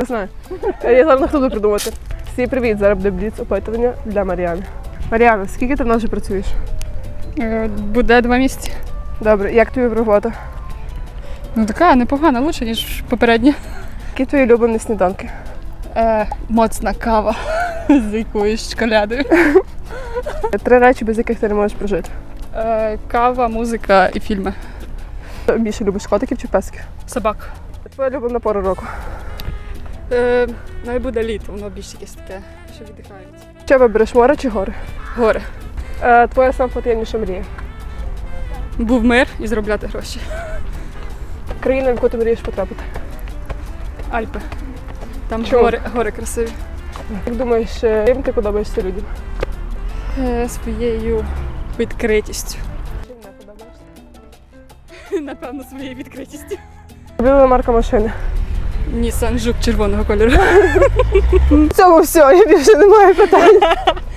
Я знаю. Я зараз не буде придумати. Всі привіт, зараз буде бліц опитування для Маріани. Маріана, скільки ти в нас вже працюєш? Е, Буде два місяці. Добре, як тобі робота? Ну така непогана, лучше, ніж попередня. Які твої улюблені сніданки? Е, моцна кава з якоюсь шоколядою. Три речі, без яких ти не можеш прожити. Е, кава, музика і фільми. Більше любиш котиків чи песків? Собак. Твоя улюблена пора року. Е, ну і буде літо, воно більш якесь таке, що віддихають. Що вибереш море чи гори? Горе. Е, твоя самопотємніша мрія. Був мир і заробляти гроші. Країна, в яку ти мрієш потрапити. Альпи. Там Чому? гори, гори красиві. Як думаєш, е, чим ти подобаєшся людям? Е, своєю відкритістю. Чим не подобаєшся? Напевно, своєю відкритістю. Улюблена марка машини. Нісан жук червоного кольору. В цьому все, я більше не маю питань.